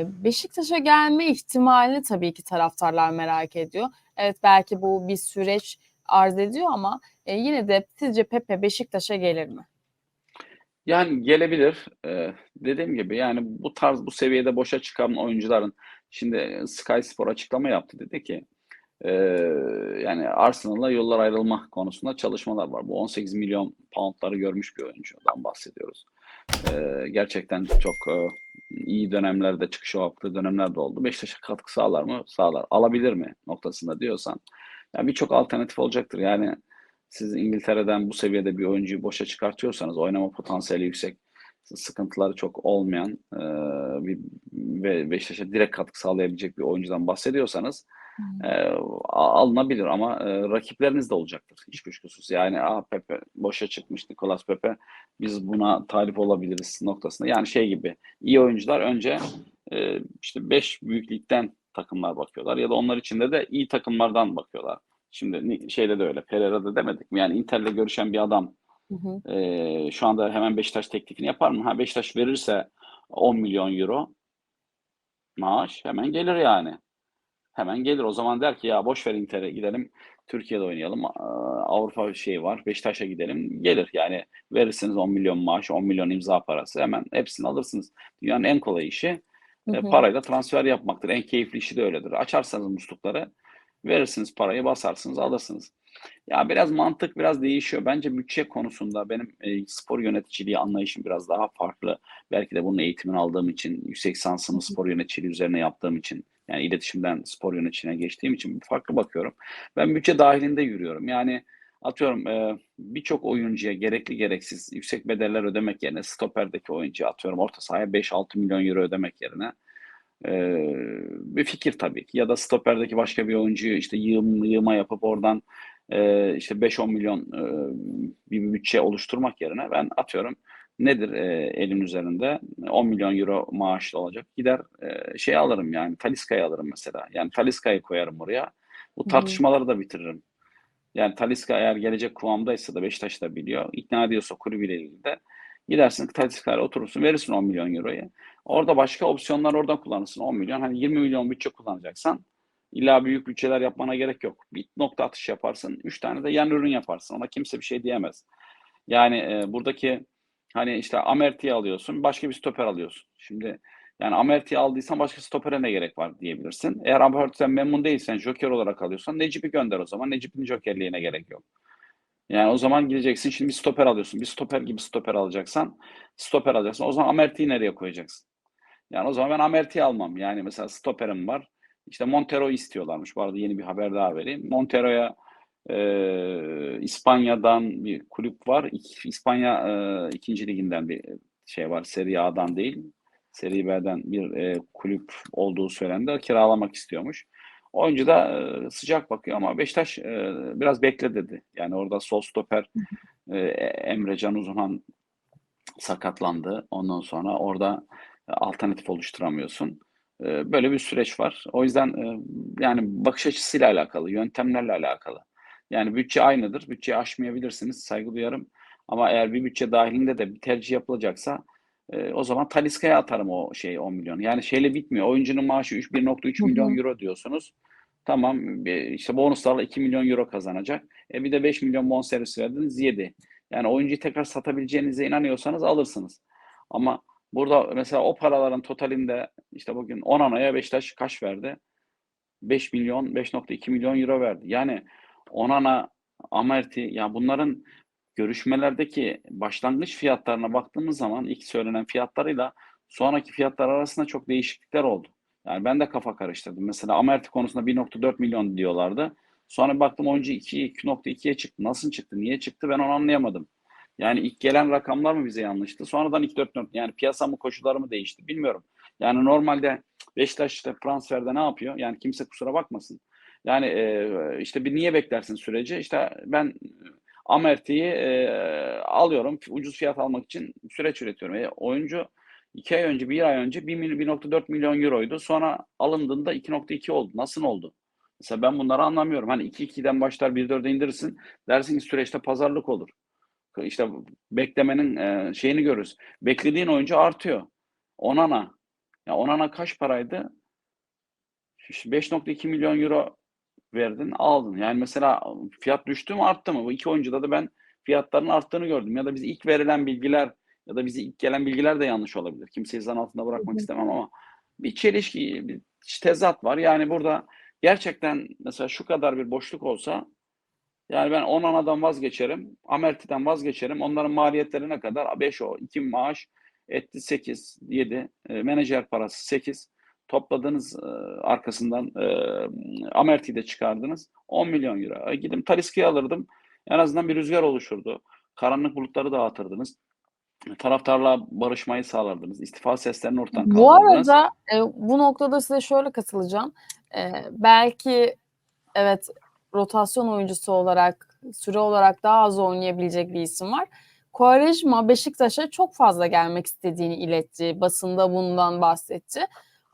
Eee, Beşiktaş'a gelme ihtimalini tabii ki taraftarlar merak ediyor. Evet, belki bu bir süreç arz ediyor ama, eee, yine de sizce Pepe Beşiktaş'a gelir mi? Yani gelebilir. Eee, dediğim gibi, yani, bu tarz, bu seviyede boşa çıkan oyuncuların şimdi Sky Spor açıklama yaptı. Dedi ki, eee, yani, Arsenal'la yollar ayrılma konusunda çalışmalar var. Bu 18 milyon pound'ları görmüş bir oyuncudan bahsediyoruz. Eee, gerçekten çok, eee, iyi dönemlerde, çıkış yaptığı dönemler de oldu. Beşiktaş'a katkı sağlar mı? Sağlar. Alabilir mi noktasında diyorsan, ya, birçok alternatif olacaktır. Yani, siz İngiltere'den bu seviyede bir oyuncuyu boşa çıkartıyorsanız, oynama potansiyeli yüksek, sı sıkıntıları çok olmayan, eee, bir ve Beşiktaş'a direkt katkı sağlayabilecek bir oyuncudan bahsediyorsanız, A alınabilir ama, eee, rakipleriniz de olacaktır hiç kuşkusuz. Yani, "A, Pepe boşa çıkmış, Nicolas Pepe, biz buna talip olabiliriz." noktasında. Yani, şey gibi, iyi oyuncular önce, eee, işte 5 büyük ligden takımlar bakıyorlar ya da onlar içinde de iyi takımlardan bakıyorlar. Şimdi şeyde de öyle, Pereira'da demedik mi? Yani, Inter'le görüşen bir adam, Hı hı. eee, şu anda hemen Beşiktaş teklifini yapar mı? Ha, Beşiktaş verirse €10.000.000 maaş hemen gelir yani. Hemen gelir. O zaman der ki, "Ya, boş ver Inter'e, gidelim Türkiye'de oynayalım. Avrupa şeyi var, Beşiktaş'a gidelim." Gelir. Yani, verirsiniz 10.000.000 maaş, 10.000.000 imza parası, hemen hepsini alırsınız. Dünyanın en kolay işi, Hı eee, hı. parayla transfer yapmaktır. En keyifli işi de öyledir. Açarsanız muslukları, verirsiniz parayı, basarsınız, alırsınız. Ya, biraz mantık biraz değişiyor. Bence bütçe konusunda benim, eee, spor yöneticiliği anlayışım biraz daha farklı. Belki de bunun eğitimini aldığım için, yüksek Hı lisansımı hı. spor yöneticiliği üzerine yaptığım için, yani, iletişimden spor yöneticiliğine geçtiğim için farklı bakıyorum. Ben bütçe dâhilinde yürüyorum. Yani, atıyorum, eee, birçok oyuncuya gerekli gereksiz yüksek bedeller ödemek yerine stoperdeki oyuncuya, atıyorum, orta sahaya €5-6.000.000 ödemek yerine, eee, bir fikir tabii ki ya da stoperdeki başka bir oyuncuyu, işte, yığma yapıp oradan, eee, işte, €5-10.000.000 eee, bir bütçe oluşturmak yerine ben atıyorum, nedir, eee, elin üzerinde? €10.000.000 maaşlı olacak. Gider, eee, şeyi alırım, yani, Talisca'yı alırım mesela. Yani, Talisca'yı koyarım oraya. Bu tartışmaları da bitiririm. Yani, Talisca eğer gelecek kıvamdaysa da Beşiktaş da biliyor, ikna ediyorsa kulübüyle ilgili de gidersin Talisca'yla oturursun, verirsin €10.000.000'yu. Orada başka opsiyonlar oradan kullanırsın. €10.000.000 hani, €20.000.000 bütçe kullanacaksan illa büyük bütçeler yapmana gerek yok. Bir nokta atışı yaparsın, 3 tane de yan ürün yaparsın. Ona kimse bir şey diyemez. Yani, eee, buradaki, hani, işte, Amerti'yi alıyorsun, başka bir stoper alıyorsun. Şimdi, yani, Amerti'yi aldıysan başka stopere ne gerek var diyebilirsin. Eğer Amerti'den memnun değilsen, joker olarak alıyorsan Necip'i gönder o zaman. Necip'in jokerliğine gerek yok. Yani, o zaman gideceksin, şimdi bir stoper alıyorsun. Bir stoper gibi stoper alacaksan, stoper alacaksın. O zaman Amerti'yi nereye koyacaksın? Yani, o zaman ben Amerti'yi almam. Yani, mesela stoperim var, işte, Montero'yu istiyorlarmış. Bu arada yeni bir haber daha vereyim. Montero'ya, eee, İspanya'dan bir kulüp var. İspanya, eee, 2. liginden bir şey var, Serie A'dan değil, Serie B'den bir, eee, kulüp olduğu söylendi. Kiralamak istiyormuş. Oyuncu da, eee, sıcak bakıyor ama Beşiktaş, eee, biraz bekle dedi. Yani, orada sol stoper, eee, Emre Can Uzunhan sakatlandı. Ondan sonra orada alternatif oluşturamıyorsun. Eee, böyle bir süreç var. O yüzden, eee, yani, bakış açısıyla alakalı, yöntemlerle alakalı. Yani, bütçe aynıdır. Bütçeyi aşmayabilirsiniz, saygı duyarım ama eğer bir bütçe dâhilinde de bir tercih yapılacaksa, eee, o zaman Talisca'ya atarım o şeyi, €10.000.000'u. Yani, şeyle bitmiyor. Oyuncunun maaşı üç bir nokta üç Hı milyon hı. euro diyorsunuz. Tamam, işte, bonuslarla €2.000.000 kazanacak. E, bir de €5.000.000 bonservis verdiniz, yedi. Yani, oyuncuyu tekrar satabileceğinize inanıyorsanız alırsınız. Ama burada mesela o paraların totalinde, işte, bugün Onana'ya Beşiktaş kaç verdi? €5.000.000, €5.200.000 verdi. Yani, Onana, Amerti, ya, bunların görüşmelerdeki başlangıç fiyatlarına baktığımız zaman ilk söylenen fiyatlarıyla sonraki fiyatlar arasında çok değişiklikler oldu. Yani, ben de kafa karıştırdım. Mesela Amerti konusunda €1.400.000 diyorlardı. Sonra baktım oyuncu iki iki nokta ikiye çıktı. Nasıl çıktı, niye çıktı ben onu anlayamadım. Yani, ilk gelen rakamlar mı bize yanlıştı? Sonradan 2.4 yani, piyasa mı, koşulları mı değişti bilmiyorum. Yani, normalde Beşiktaş, işte, transferde ne yapıyor? Yani, kimse kusura bakmasın. Yani, eee, işte, bir niye beklersin süreci? İşte, ben Amerti'yi, eee, alıyorum, ucuz fiyat almak için süreç üretiyorum. E, oyuncu 2 ay önce, 1 ay önce bir mil €1.400.000'ydu. Sonra alındığında 2.2 oldu. Nasıl oldu? Mesela ben bunları anlamıyorum. Hani, 2.2'den başlar 1.4'e indirirsin. Dersin ki süreçte pazarlık olur. İşte, beklemenin, eee, şeyini görürüz. Beklediğin oyuncu artıyor. Onana. Ya Onana kaç paraydı? İşte 5.2 milyon euro verdin, aldın. Yani mesela fiyat düştü mü, arttı mı? Bu iki oyuncuda da ben fiyatların arttığını gördüm. Ya da bize ilk verilen bilgiler ya da bize ilk gelen bilgiler de yanlış olabilir. Kimseyi zan altında bırakmak istemem ama bir çelişki, bir tezat var. Yani burada gerçekten mesela şu kadar bir boşluk olsa yani ben Onana'dan vazgeçerim, Amerti'den vazgeçerim. Onların maliyetleri ne kadar? 5 o, 2 maaş etti 8, 7, e, menajer parası 8. Topladınız e, arkasından e, Amerti'yi de çıkardınız. 10 milyon euro. E, gidim Taliska'yı alırdım. En azından bir rüzgar oluşurdu. Karanlık bulutları dağıtırdınız. Taraftarla barışmayı sağlardınız. İstifa seslerini ortadan Bu kaldırdınız. arada e, bu noktada size şöyle katılacağım. E, belki evet rotasyon oyuncusu olarak, süre olarak daha az oynayabilecek bir isim var. Quaresma Beşiktaş'a çok fazla gelmek istediğini iletti. Basında bundan bahsetti.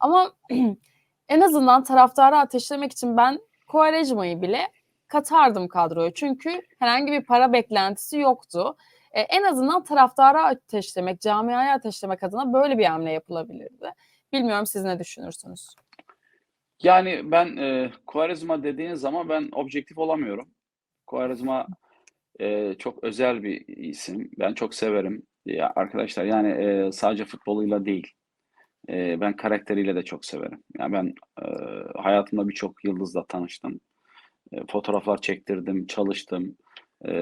Ama en azından taraftarı ateşlemek için ben Quaresma'yı bile katardım kadroya. Çünkü herhangi bir para beklentisi yoktu. E, en azından taraftarı ateşlemek, camiayı ateşlemek adına böyle bir hamle yapılabilirdi. Bilmiyorum siz ne düşünürsünüz? Yani ben e, Quaresma dediğiniz zaman ben objektif olamıyorum. Quaresma e, çok özel bir isim. Ben çok severim. Ya arkadaşlar yani e, sadece futboluyla değil. E, ben karakteriyle de çok severim. Yani ben e, hayatımda birçok yıldızla tanıştım. E, fotoğraflar çektirdim, çalıştım. E,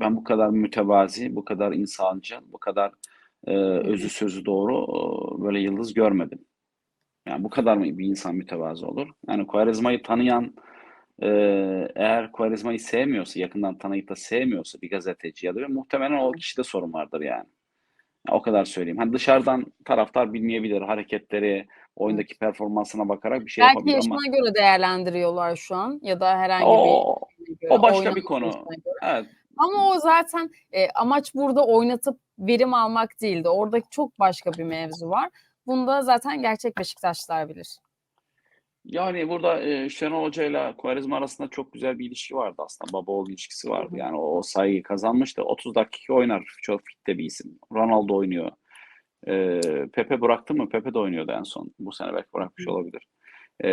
ben bu kadar mütevazi, bu kadar insancıl, bu kadar e, özü sözü doğru e, böyle yıldız görmedim. Yani bu kadar mı bir insan mütevazı olur? Yani Quaresma'yı tanıyan e, eğer Quaresma'yı sevmiyorsa, yakından tanıyıp da sevmiyorsa bir gazeteci ya da muhtemelen o kişide sorun vardır yani. O kadar söyleyeyim. Hani dışarıdan taraftar bilmeyebilir hareketleri, oyundaki performansına bakarak bir şey Belki yapabilir ama yaşına göre değerlendiriyorlar şu an ya da herhangi o, bir göre, o başka bir konu. Evet. Ama o zaten e, amaç burada oynatıp verim almak değildi. Orada çok başka bir mevzu var. Bunda zaten gerçek Beşiktaşlar bilir. Yani burada e, Şenol Hoca ile Quaresma arasında çok güzel bir ilişki vardı aslında. Baba oğul ilişkisi vardı. Yani o, saygıyı kazanmıştı. 30 dakika oynar. Çok fit de bir isim. Ronaldo oynuyor. E, Pepe bıraktı mı? Pepe de oynuyordu en son. Bu sene belki bırakmış olabilir. E,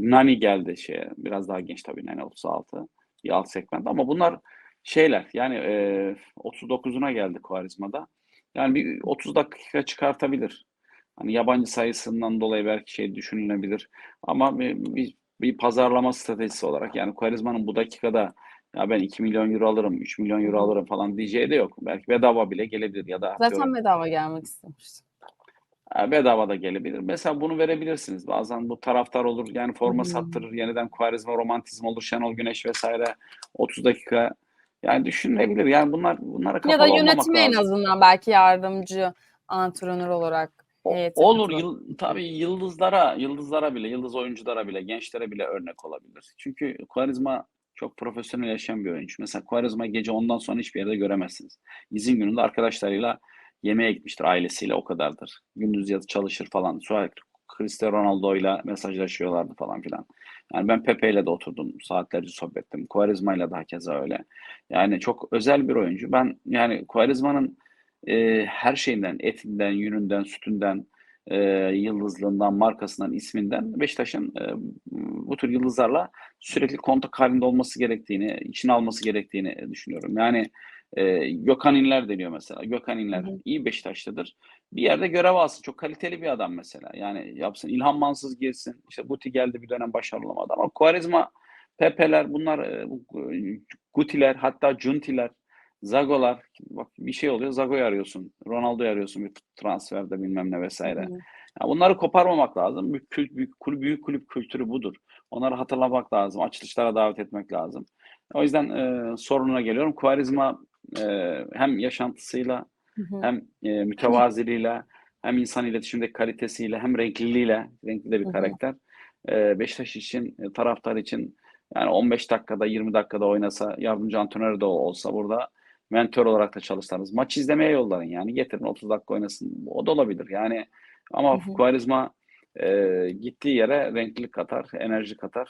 Nani geldi şeye. Biraz daha genç tabii Nani 36. Bir alt segment. Ama bunlar şeyler. Yani e, 39'una geldi Quaresma'da. Yani bir 30 dakika çıkartabilir. Hani yabancı sayısından dolayı belki şey düşünülebilir. Ama bir, bir, bir pazarlama stratejisi olarak yani Quaresma'nın bu dakikada ya ben 2 milyon euro alırım, 3 milyon euro alırım falan diyeceği de yok. Belki bedava bile gelebilir ya da Zaten atıyorum bedava gelmek istemişti. e, bedava da gelebilir. Mesela bunu verebilirsiniz. Bazen bu taraftar olur yani forma Hı. sattırır. Yeniden Quaresma romantizm olur. Şenol Güneş vesaire 30 dakika yani düşünülebilir. Yani bunlar bunlara Ya kapalı da olmamak yönetime en azından belki yardımcı antrenör olarak Heyete Olur katılabilir. yıl, tabii yıldızlara, yıldızlara bile, yıldız oyunculara bile, gençlere bile örnek olabilir. Çünkü Quaresma çok profesyonel yaşayan bir oyuncu. Mesela Quaresma gece ondan sonra hiçbir yerde göremezsiniz. İzin gününde arkadaşlarıyla yemeğe gitmiştir ailesiyle o kadardır. Gündüz yatı çalışır falan. Sürekli Cristiano Ronaldo'yla mesajlaşıyorlardı falan filan. Yani ben Pepe'yle de oturdum, saatlerce sohbet ettim. Quaresma'yla da hakeza öyle. Yani çok özel bir oyuncu. Ben yani Quaresma'nın e, her şeyinden, etinden, yününden, sütünden, e, yıldızlığından, markasından, isminden Beşiktaş'ın e, bu tür yıldızlarla sürekli kontak halinde olması gerektiğini, içine alması gerektiğini düşünüyorum. Yani e, Gökhan İnler deniyor mesela. Gökhan Hı İnler hı. iyi Beşiktaş'tadır. Bir yerde görev alsın. Çok kaliteli bir adam mesela. Yani yapsın. İlhan Mansız girsin. İşte Guti geldi bir dönem başarılı olamadı ama Quaresma, Pepe'ler bunlar, bu, Guti'ler hatta Cunti'ler Zagolar bak bir şey oluyor Zago'yu arıyorsun. Ronaldo'yu arıyorsun bir transferde bilmem ne vesaire. hı. Ya bunları koparmamak lazım. Büyük, büyük, kulüp, büyük kulüp kültürü budur. Onları hatırlamak lazım. Açılışlara davet etmek lazım. O yüzden e, sorununa geliyorum. Quaresma e, hem yaşantısıyla Hı hı. hem e, mütevaziliğiyle hem insan iletişimdeki kalitesiyle hem renkliliğiyle renkli de bir Hı hı. karakter. E, Beşiktaş için, e, taraftar için yani 15 dakikada 20 dakikada oynasa yardımcı antrenör de olsa burada mentor olarak da çalışsanız maç izlemeye yollayın. Yani getirin 30 dakika oynasın. O da olabilir. Yani ama. Quaresma e, gittiği yere renklilik katar enerji katar